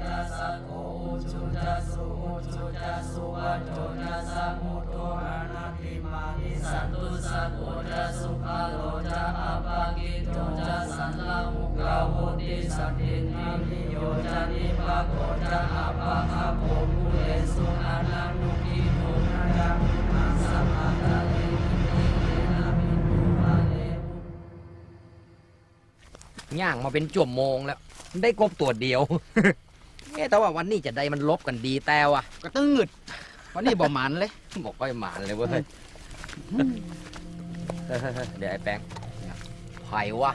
ตัสสะโกจุตัสสุอุจุตัสสุวัตโตตัสสะมุตโตอานาติมานิสันตุสัพโพตัสสุภาโลจะอาปากิโตจะสันลามุกาโหติสัตตินามิโยจะนิปะโกจะอาปะอาโภมุเลสุอานานุกิโตนายังมัสสะมาตะเลย่างมาเป็นจ่วโมงแล้ว ได้กบตัวเดียว เอ๊ะแต่ว่าวันนี้จะได้มันลบกันดีแต่ว่ะก็ตื้งึดวันนี้บ่หมันเลยบอกค่อยหมานเลยเว้ยเฮ้ยๆๆเดี๋ยวไอ้แป้งไผ่วะ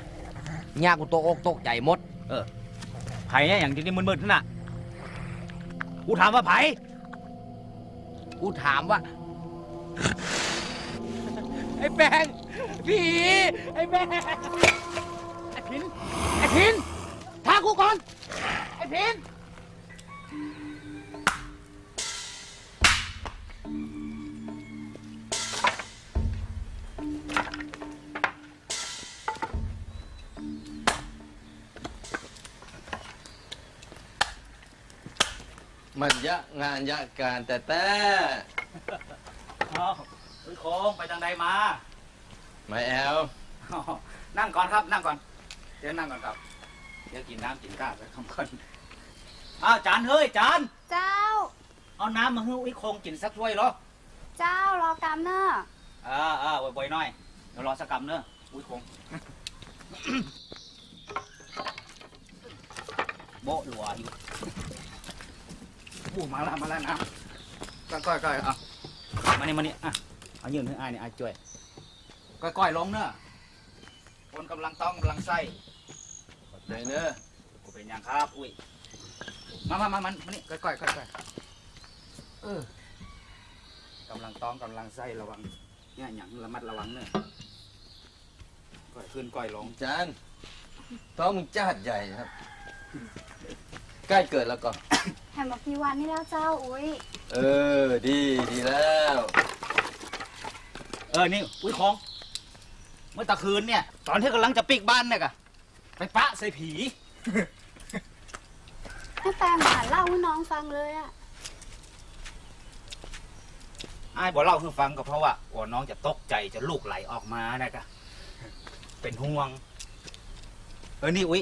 ย่ากูตกอกตกใจหมด ไผ่เนี่ยอย่างที่นี่มืดๆนั่นน่ะ กูถามว่าไผ่กูถามว่า ไอ้แป้งผีไอ้แป้งไอ้พินไอ้พินทากูก่อน ไอ้พิน มันยะงานยะการแต่แต่อ้าวอุ้ยโค้งไปทางใดมาไม่แอลอ้าวนั่งก่อนครับ นั่งก่อน เดี๋ยวนั่งก่อนครับ เดี๋ยวกินน้ำกินข้าวไปคำก่อนอ้าวจานเฮ้ยจานเจ้า เอาน้ำมาให้อุ้ยโค้งกินสักถ้วยเหรอเจ้ารอกรรมเนอะอ่าอ่าบ่อยๆหน่อยเดี๋ยวรอสักกำเนอะอุ้ยโค้ง โบะหลัวอยู่ บูมาแล้วมาแล้วนะก้อยก้อยๆเอามานี่มาเนี่ยอะเอายืนให้อายนี่ยอายช่วยก้อยๆลงเนอะคนกำลังต้องกำลังไส้ไหนเนอะกูเป็นยังครับอุ้ยมามามามันมานี่ก้อยๆก้อยๆเออกำลังต้องกำลังไส้ระวังเนี่ยอย่างระมัดระวังเนอะก้อยขึ้นก้อยลงจานท้องมึงจ้าดใหญ่ครับใกล้เกิดแล้วก็ แหมบอกพี่วันนี่แล้วเจ้าอุ้ยเออ ดีดีแล้ว เออ นี่ อุ้ยของ เมื่อตะคืนเนี่ย ตอนที่กำลังจะปิกบ้านเนี่ยกะไปปะใส่ผีให้แฟนมาเล่าให้น้องฟังเลยอะไอ้ายบอกเล่าให้ฟังก็เพราะว่ากลัวน้องจะตกใจจะลูกไหลออกมานะกะเป็นห่วง เออ นี่อุ้ย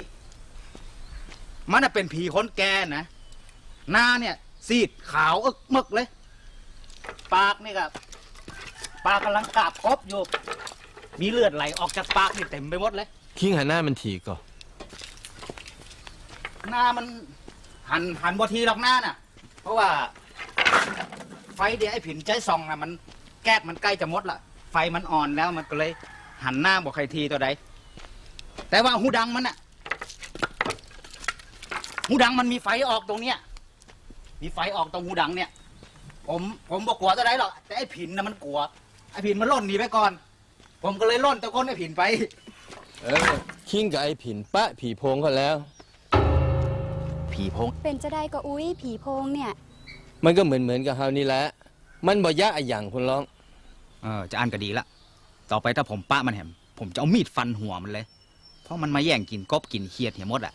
มันน่ะเป็นผีคนแก่นะ หน้าเนี่ย ซีดขาวอึกมึกเลย ปากนี่กับปากกำลังกราบครบอยู่ มีเลือดไหลออกจากปากนี่เต็มไปหมดเลย คิงหันหน้ามันถีก่อนหน้ามันหันหันบทีหรอกหน้าน่ะ เพราะว่า ไฟเดียวไอ้ผินใจส่องน่ะมันแก๊สมันใกล้จะหมดละไฟมันอ่อนแล้วมันก็เลย หันหน้าบอกใครทีตัวใดแต่ว่าหูดังมันน่ะหูดังมันมีไฟออกตรงเนี้ย มีไฟออกตรงหูดังเนี่ย ผมผมบอกกลัวตัวใดหรอกแต่ไอ้ผินน่ะมันกลัวไอ้ผินมันล่นหนีไปก่อน ผมก็เลยล่นตะก้นไอ้ผินไป เออคิงกับไอ้ผินปะผีโพงเขาแล้ว ผีพงเป็นจะได้ก็อุ้ยผีโพงเนี่ย มันก็เหมือนเหมือนกับเฮานี่แหละ มันบ่ยะอะอย่างคุณร้อง เออจะอ่านก็ดีละ ต่อไปถ้าผมปะมันแหมผมจะเอามีดฟันหัวมันเลย เพราะมันมาแย่งกินกบกินเขียดเหี่ยมดอะ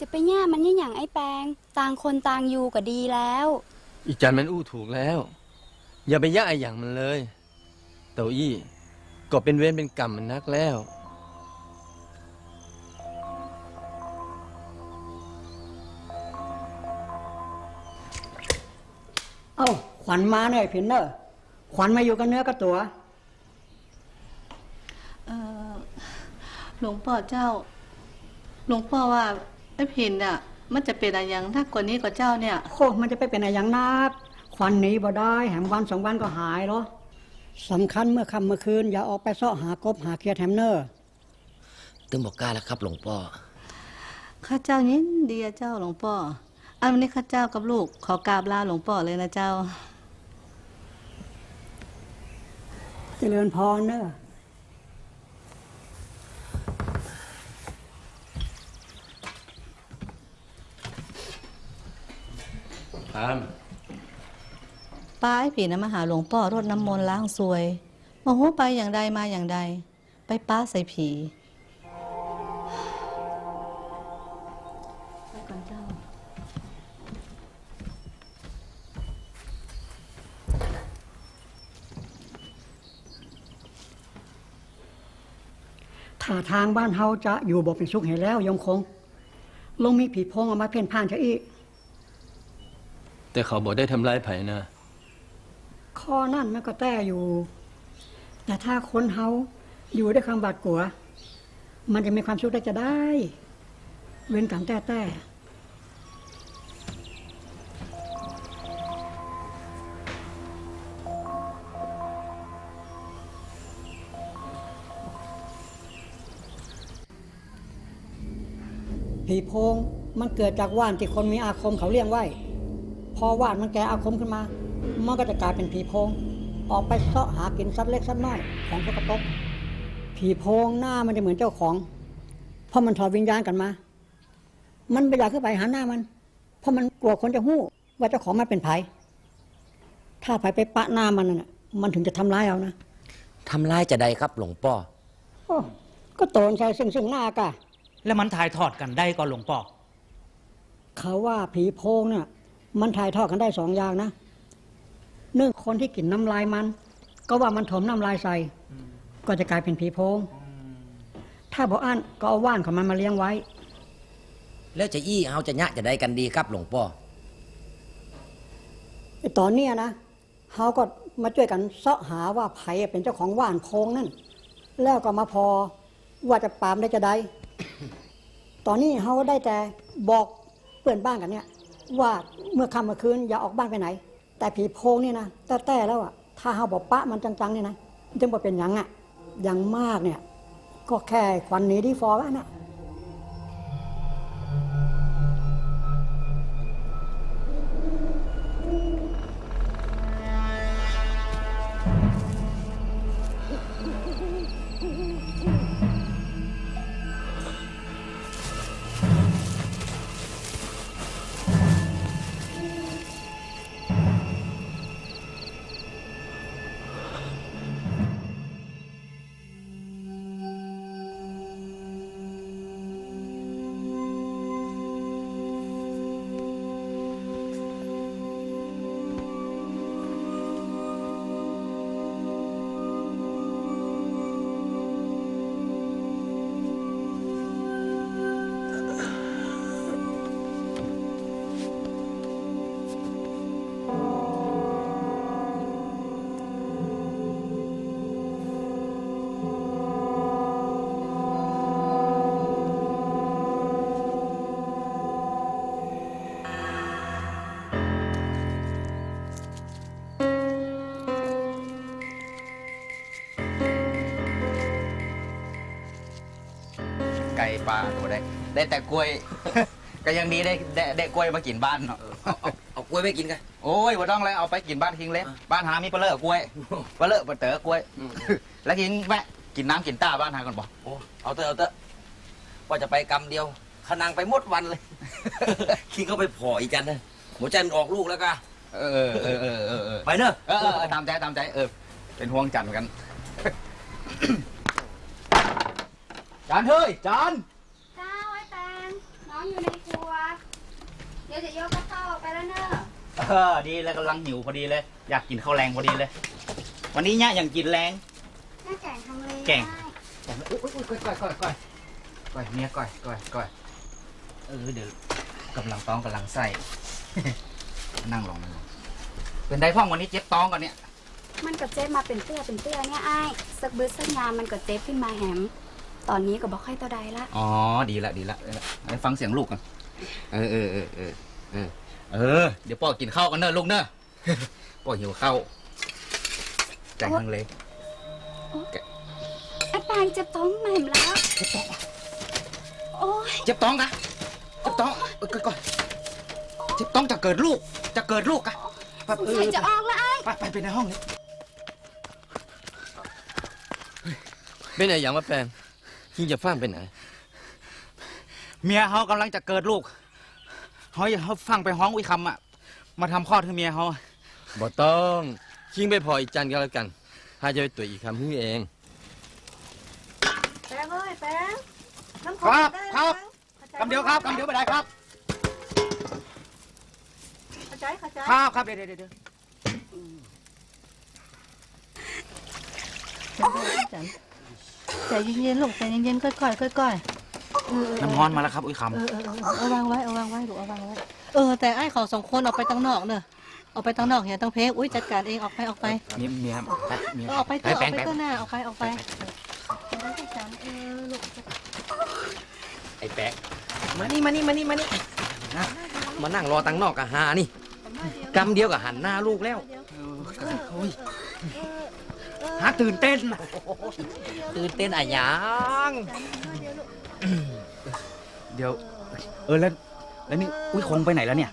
จะไปแย่มันยี่อย่างไอ้แปงต่างคนต่างอยู่ก็ดีแล้ว อีจันมันอู้ถูกแล้ว อย่าไปยะอะอย่างมันเลย เต่าอี้ก็เป็นเวรเป็นกรรมมันนักแล้ว เอ้า ขวัญมาเนี่ยพินเนอร์ขวัญมาอยู่กับเนื้อกับตัว เอ่อหลวงพ่อเจ้า หลวงพ่อว่า ไอ้พินน่ะ มันจะเป็นอะไรอย่างถ้ากว่านี้กว่าเจ้าเนี่ย โคมันจะไปเป็นอะไรอย่างนักขวัญหนีบ่ได้ แหมวันสองวันก็หายเหรอสำคัญเมื่อค่ำเมื่อคืน อย่าออกไปเสาะหากบหาเคียดแฮมเนอร์ ตึงบอกกล้าแล้วครับหลวงพ่อ ข้าเจ้ายินดีอะเจ้าหลวงพ่อ อันวันนี้ข้าเจ้ากับลูกขอกราบลาหลวงพ่อเลยนะเจ้า เจริญพรเนอะ ตาป้าไอ้ผีนะมาหาหลวงพ่อรดน้ำมนต์ล้างซวยโมโหไปอย่างใดมาอย่างใด ไปป้าใส่ผีไปก่อนเจ้าถ้าทางบ้านเฮาจะอยู่บอกเป็นสุขเห็นแล้วยงคง ลงมีผีพงเอามาเพ่นพ่านจะอีก แต่เขาบอกได้ทำร้ายไผ่นะข้อนั่นมันก็แต้อยู่ แต่ถ้าคนเฮาอยู่ด้วยความบาดกลัว มันจะมีความสุขได้จะได้ เว้นกันแต่แต่ผีโพงมันเกิดจากว่านที่คนมีอาคมเขาเลี้ยงไว้ พอว่านมันแก่อาคมขึ้นมา มันก็จะกลายเป็นผีโพง ออกไปเสาะหากินสัตว์เล็กสัตว์น้อยของสกปรกผีโพงหน้ามันจะเหมือนเจ้าของ เพราะมันถอดวิญญาณกันมา มันไม่อยากขึ้นไปหาหน้ามัน เพราะมันกลัวคนจะหู้ ว่าเจ้าของมันเป็นไผถ้าไผไปปะหน้ามันน่ะ มันถึงจะทำร้ายเอานะทำร้ายจะได้ครับหลวงพ่อโอ้ก็โตนใส่ซึ่งซึ่งหน้ากะแล้วมันถ่ายทอดกันได้ก็หลวงพ่อเขาว่าผีโพงเนี่ย มันถ่ายทอดกันได้สองอย่างนะหนึ่งคนที่กินน้ำลายมัน ก็ว่ามันถมน้ำลายใส่ ก็จะกลายเป็นผีโพง ถ้าบอกอันก็เอาว่านของมันมาเลี้ยงไว้ แล้วจะอี้เอาจะยะจะได้กันดีครับหลวงพ่อไอ้ตอนเนี้ยนะเขาก็มาช่วยกันเสาะหาว่าไผเป็นเจ้าของว่านโพงนั่น แล้วก็มาพอว่าจะปรามได้จะได้ ตอนนี้เขาก็ได้แต่บอกเพื่อนบ้านกันเนี่ย ว่าเมื่อค่ำเมื่อคืนอย่าออกบ้านไปไหน แต่ผีโพงนี่นะแต่แต่แล้วอะถ้าเฮาบอกปะมันจังๆเนี่ยนะจึงบอกเป็นหยังอะอย่างมากเนี่ย ก็แค่ควันหนีดีฟอร์วะนะ ก่ปลาตัวได้ ได้แต่กล้วย ก็ยังดีได้ได้ได้กล้วยมากินบ้านเนาะเอาเอาเอากล้วยไปกินกัน โอ้ยบ่ต้องเลยเอาไปกินบ้านทิ้งเลยบ้านหามีปลาเลอะกล้วยปลาเลอะปลาเต๋อกล้วยแล้วกินแม่กินน้ำกินต้าบ้านหากันบอกโอ้เอาเถอะเอาเถอะว่าจะไปกำเดียวขนังไปหมดวันเลย คิดเขาไปผออีกกันนะหัวใจมันออกลูกแล้วก็เออเออเออเออเออ ไปเนอะ เออเออเออตามใจตามใจเออเป็นห่วงจันกันจานเฮ้ยจานเจ้าไอ้แปงน้องอยู่ในครัว เดี๋ยวจะยกกระเข้าออกไปแล้วเนอะเออดีแล้วกำลังหิวพอดีเลย อยากกินข้าวแรงพอดีเลย วันนี้เนี่ยยังกินแรง แม่แกงทำเลยแกง ได้แต่อุ้ยอุ้ยอุ้ยก้อยก้อยก้อยก้อยก้อยเมียก้อยก้อยก้อยเออเดี๋ยวกำลังต้องกำลังใส่ นั่งลงนั่งลงเป็นไดพ่องวันนี้เจ็บท้องก่อนเนี่ยมันก็เจ็บมาเป็นเตื้อเป็นเตื้อเนี่ยไอ้ายสักบืดสักยามมันก็เจ็บขึ้นมาแหม ตอนนี้ก็บอกค่อยตัวใดละ อ๋อ ดีละดีละดีละไปฟังเสียงลูกกันเออเออเออเออเออเออ เดี๋ยวพ่อกินข้าวกันเนอะลูกเนอะ พ่อหิวข้าวแจงทั้งเลยไอ้แปงเจ็บท้องแหม่มแล้วโอ้ยเจ็บท้องกะเจ็บท้องเออก่อนเจ็บท้องจะเกิดลูก จะเกิดลูกกะไปสงสัยจะออกแล้วไอ้ายไปไปไปในห้องเลย เป็นอะไรอย่างว่าแปลง ยิงจะฟ้ามไปไหน เมียเขากำลังจะเกิดลูกเขาอย่าเขาฟังไปห้องวิคำอะ มาทำคลอดให้เมียเขาบ่ต้องยิงไปพออีกจันก็แล้วกันถ้าจะไปตัวจอีกคำพึ่งเอง แปงเอ้ยแปงน้ำครับได้ครับแล้วคำเดียวครับคำเดียวไม่ได้ครับ เข้าใจเข้าใจครับครับเดี๋ยวเดี๋ยวเดี๋ยวจัน ใจเย็นๆลูกใจเย็นๆค่อยๆค่อยๆเออเออน้ำร้อนมาแล้วครับอุ้ยคเออเออเออเอาวางไว้เอาวางไว้ลูกเอาวางไว้เออแต่ไอ้เขาสองคนออกไปตั้งนอกเนอะออกไปตั้งนอกเฮียต้องเพลงอุ้ยจัดการเองออกไปออกไปำเมียเมียเมียเออออกไปเถอะอไปอกแปลงไปแปลงเถอะหน้าออกไปออกไปเอาไว้จัดการเออลูกไอ้แปะมานี่มานี่มานี่มานี่มานั่งรอตังนอกกับหานี่กำเดียวกับหันหน้าลูกแล้ว ฮะตื่นเต้นนะตื่นเต้นอะหยังเดี๋ยว เออแล้วแล้วนี่อุ้ยคงไปไหนแล้วเนี่ย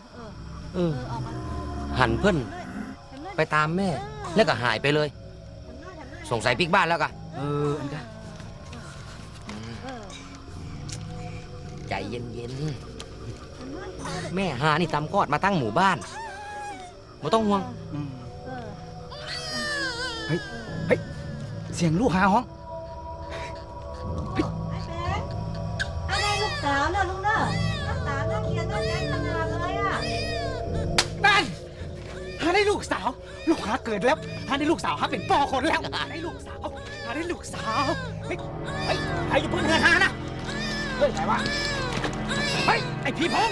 เออ หันเพิ่นไปตามแม่ แล้วก็หายไปเลย สงสัยปิกบ้านแล้วกะเอออันก็ใจเย็นๆ แม่หานี่ตำกอดมาตั้งหมู่บ้านไม่ต้องห่วง อืม เฮ้ยเฮ้ย เสียงลูกหาห้องอะไรลูกสาวเนอะลูกเนอะลูกสาวน่าเกลียดน่าแกล้งขนาดเลยอะนั่นหาได้ลูกสาว ลูกหาเกิดแล้วหาได้ลูกสาวหาเป็นปอคนแล้วหาได้ลูกสาวหาได้ลูกสาวเฮ้ยเฮ้ยใครอยู่เพื่อนเงินหานะเฮ้ยใครวะเฮ้ยไอผีพง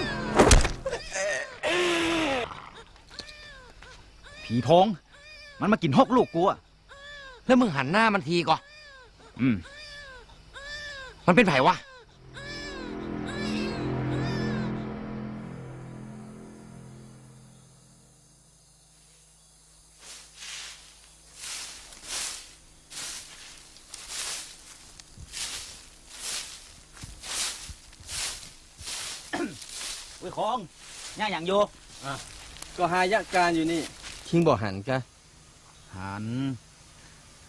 ผีพงมันมากินหกลูกกูอะ แล้วมึงหันหน้ามันทีก่อนอืม มันเป็นไผวะ อุ้ยคงย่าอย่างโยก็หายะการอยู่นี่ คิงบอกหันกะหัน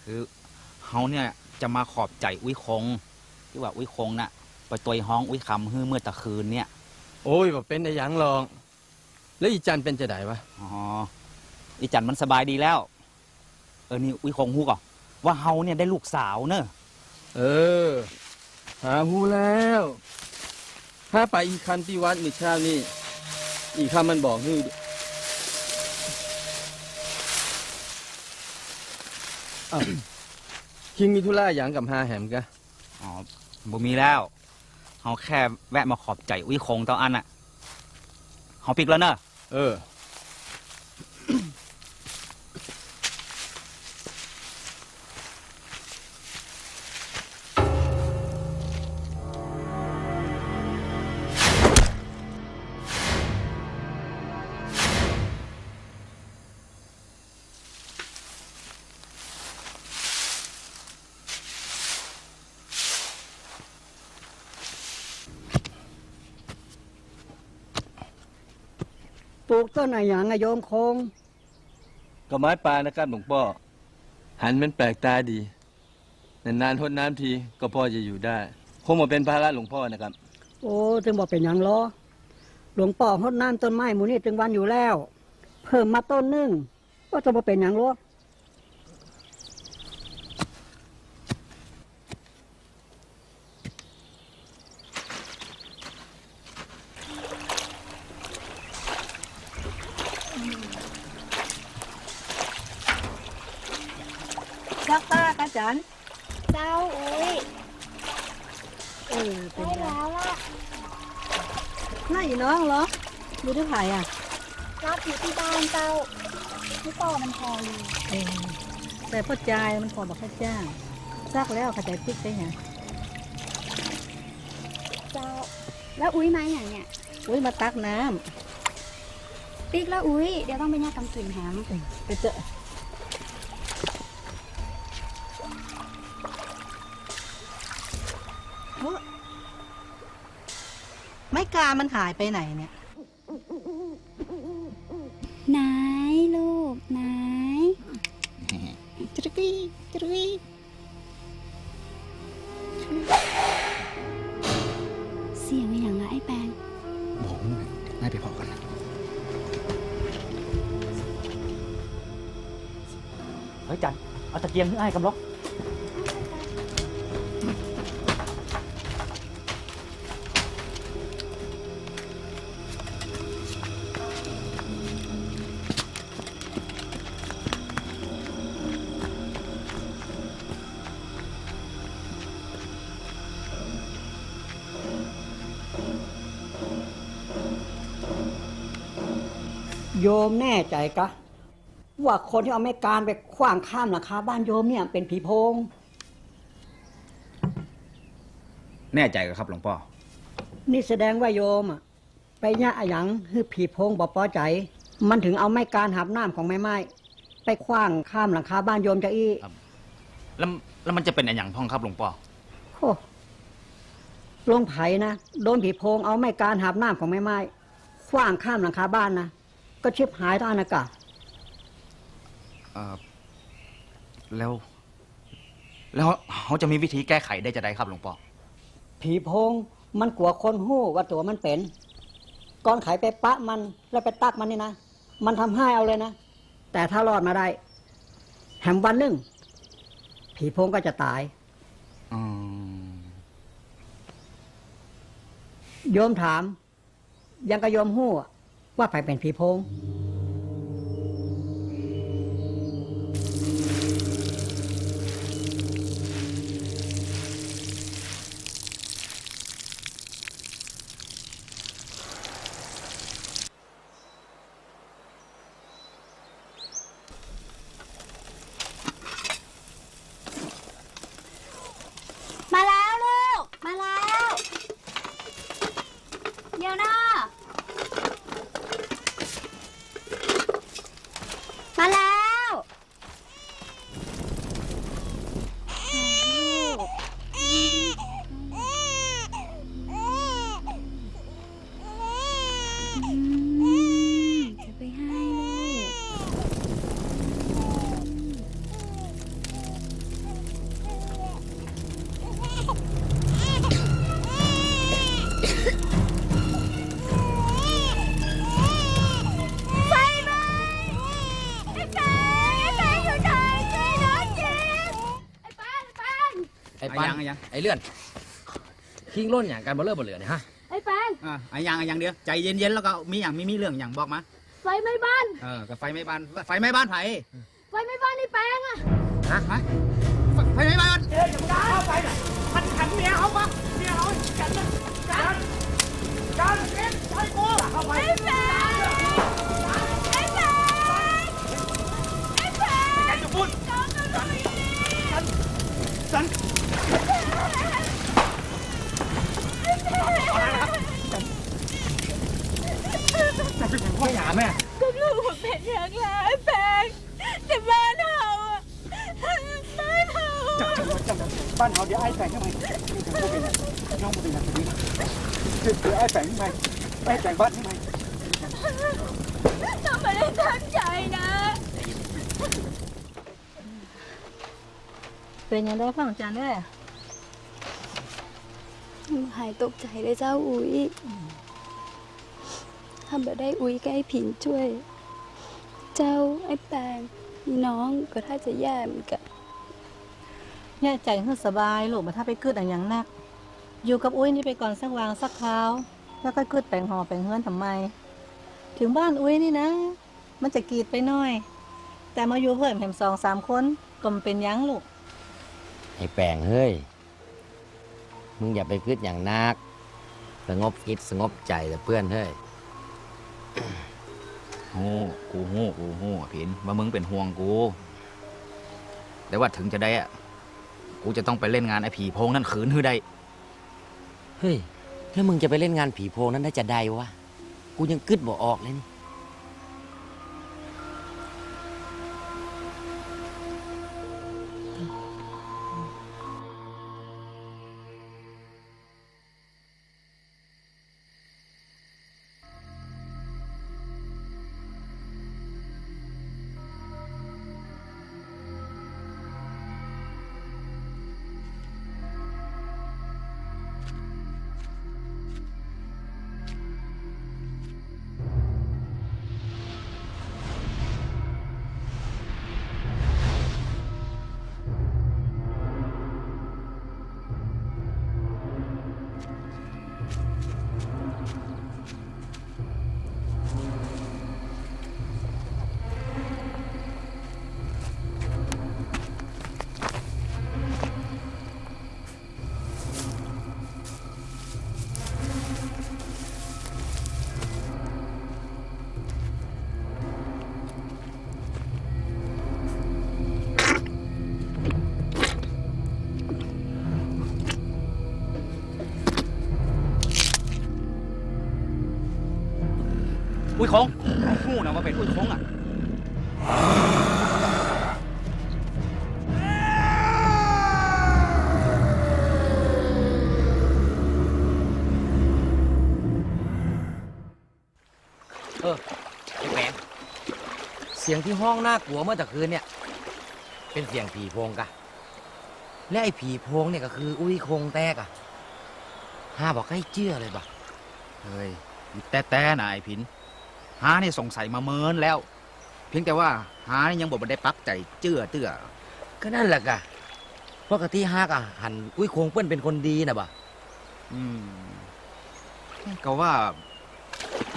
คือเฮาเนี่ยจะมาขอบใจอุ้ยคง ที่ว่าอุ้ยคงน่ะไปตัวห้องอุ้ยคำฮื้อเมื่อตะคืนเนี่ย โอ้ยบอกเป็นไอ้หยังหรอกแล้วอีจันเป็นจะไดวะอ๋ออีจันมันสบายดีแล้ว เออนี่อุ้ยคงฮู้ก่อนว่าเฮาเนี่ยได้ลูกสาวเนอะเออ หาหูแล้ว ถ้าไปอีคันที่วัดมิเช้านี่ อีคำมันบอกฮือ อ้าวคิงมีธุระอย่างกับฮาแหมกะอ๋อบ่มีแล้วเฮาแค่แวะมาขอบใจอุ้ยคงเท่าอันน่ะเฮาปิกแล้วเนอะเออ อะไรอย่างอะโยมคง ก็ไม้ปลานะครับหลวงพ่อ หันมันแปลกตาดี นานๆทดน้ำทีก็พอจะอยู่ได้ คงมาเป็นภาระหลวงพ่อนะครับ โอ้จึงบอกเป็นอย่างล้อหลวงป่อหดน้ำต้นไม้หมูนี่จึงวันอยู่แล้ว เพิ่มมาต้นหนึงก็จะมาเป็นอย่างล้อ ซักผ้าค่ะจัน เจ้าอุ้ย เออเป็น ได้ ไง แล้วล่ะ น่าอีน้องเหรอดูที่ไผ่ อะรับอยู่ที่บ้านเจ้าพี่ต่อมันพออยู่เออแต่พ่อจายมันขอบอกข้าจ้างซักแล้วเข้าใจปิ๊กได้ไงเจ้า แล้วอุ้ยมาอย่างเนี่ยอุ้ยมาตักน้ำปิ๊กแล้วอุ้ยเดี๋ยวต้องไปแยกกำกลิ่นแฮมไปเจอไม่กามันหายไปไหนเนี่ย ฮ้ยจันเอาตะเกียงขึ้นไอ้กำล็อกโยมแน่ใจกะ ว่าคนที่เอาไม้การไปขว้างข้ามหลังคาบ้านโยมเนี่ยเป็นผีโพง แน่ใจกับครับหลวงพ่อ นี่แสดงว่าโยมอะไปยะอะหยังคือผีโพงบอปอใจ มันถึงเอาไม้การหับน้ำของไม้ไม้ไปขว้างข้ามหลังคาบ้านโยมจะอีแล้วแล้วมันจะเป็นอะย่างพ่องครับหลวงพ่อ โอ้ลงไผ่นะโดนผีโพงเอาไม้การหับน้ำของไม้ไม้ขว้างข้ามหลังคาบ้านนะก็ชิบหายต้านอากาศ แล้ว แล้วเขาจะมีวิธีแก้ไขได้จะได้ครับหลวงปอผีโพงมันกลัวคนหู้ว่าตัวมันเป็นก่อนไขไปปะมันแล้วไปตักมันนี่นะ มันทำให้เอาเลยนะ แต่ถ้ารอดมาได้ แหมวันหนึ่ง ผีโพงก็จะตายอโยมถาม ยังกระโยมหู้ว่าใครเป็นผีโพง ไอเลื่อนคิงล้นอย่างการบอลเลอร์บอลเหลือเนี่ยฮะไอ้แปงอ่าไอ้ยางไอ้ยางเดียวใจเย็นๆแล้วก็มีอย่างมีมีเรื่องอย่างบอกมาไฟไม่บ้าน เออกับไฟไม่บ้านไฟไม่บ้านไผไฟไม่บ้านไอ้แปงอะฮะไฟไฟไม่บ้านเอออย่ามาด่าไฟพันขันเมียเขาปะเมียเขากันกันกันเอ็มใช่กูไอ้แปง บ้านทำไมเราไม่ได้ตั้งใจนะ เป็นยังได้ฟังจานได้หายตกใจเลยเจ้าอุ้ยถ้าบ่ได้อุ้ยใกล้ผินช่วย เจ้าไอ้แปงพี่น้องก็ถ้าจะแย่เหมือนกันแย่ใจคือสบายลูกมาถ้าไปกึดอะไรอย่างนัก อยู่กับอุ้ยนี่ไปก่อนสักวางสักคราว แล้วก็กึดแปลงหอแปลงเฮือนทำไม ถึงบ้านอุ้ยนี่นะ มันจะกรีดไปหน่อย แต่มาอยู่เพื่อนแผมสองสามคนก็มันเป็นหยังลูกไอ้แปลงเฮ้ย มึงอย่าไปคิดอย่างนัก สงบคิดสงบใจแต่เพื่อนเฮ้ยโอ้กูโง่กูโง่ผินว่ามึงเป็นห่วงกู แต่ว่าถึงจะได้อะกูจะต้องไปเล่นงานไอ้ผีโพงนั่นขืนฮือได้ เฮ้ย แล้วมึงจะไปเล่นงานผีโพงนั้นได้จะได้วะ กูยังกึดบ่ออกเลยนี่ หู้นะว่าเป็นอุ้ยคงอะเออไอ้แปงเสียงที่ห้องน่ากลัวเมื่อตะคืนเนี่ย เป็นเสียงผีโพงกะ และไอ้ผีโพงเนี่ยก็คืออุ้ยคงแตกอะห้าบอกให้เชื่อเลยบ่ะเฮ้ยแต่แต่นะไอ้ผิน หานี่สงสัยมาเมินแล้ว เพียงแต่ว่าหานี่ยังบอกมันได้ปักใจเจื้อเตื้อก็นั่นแหละกะปกติฮากอะหันอุ้ยคงเปิ้นเป็นคนดีนะบ่ะอืมก็ว่า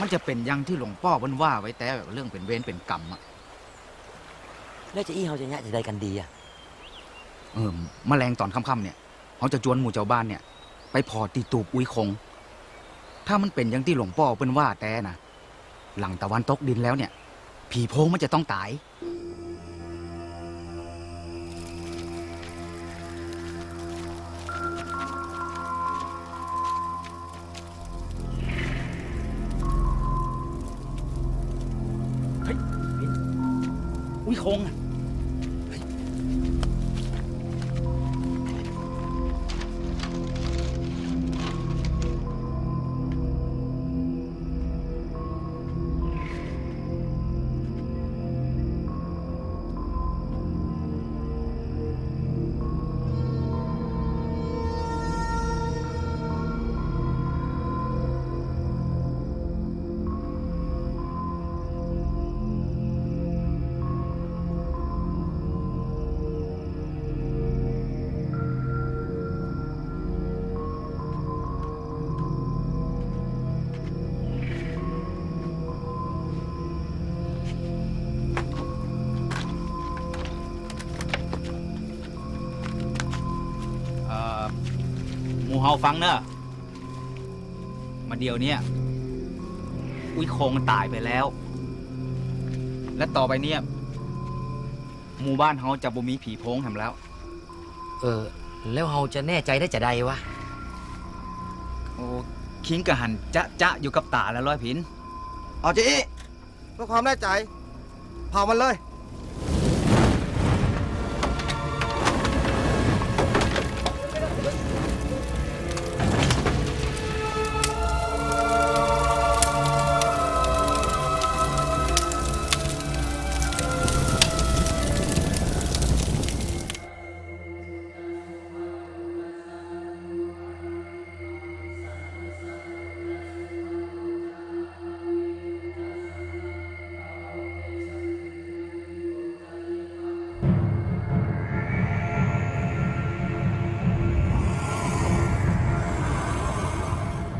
มันจะเป็นอยังที่หลวงพ่อเพิ่นว่าไว้แต่เรื่องเป็นเวรเป็นกรรมอะแล้วจะอี้เขาจะยะจะได้กันดีอะเออแมลงตอนค่ำๆเนี่ยเขาจะจวนหมู่เจ้าบ้านเนี่ย ไปพอตีตูบอุ้ยคง ถ้ามันเป็นอยังที่หลวงพ่อเพิ่นว่าแต่นะ หลังตะวันตกดินแล้วเนี่ย ผีโพงมันจะต้องตาย เฮ้ย อุ้ยคงอะ ฟังเนอะมาเดียวเนี่ยอุ้ยโคงมันตายไปแล้ว และต่อไปเนี่ยหมู่บ้านเฮาจะบ่มีผีโพงทำแล้ว เออ แล้วเราจะแน่ใจได้จะใดวะ โอ้คิงกะหันจะจะอยู่กับตาแล้วร้อยผิน เอาจีเพื่อความแน่ใจ เผามันเลย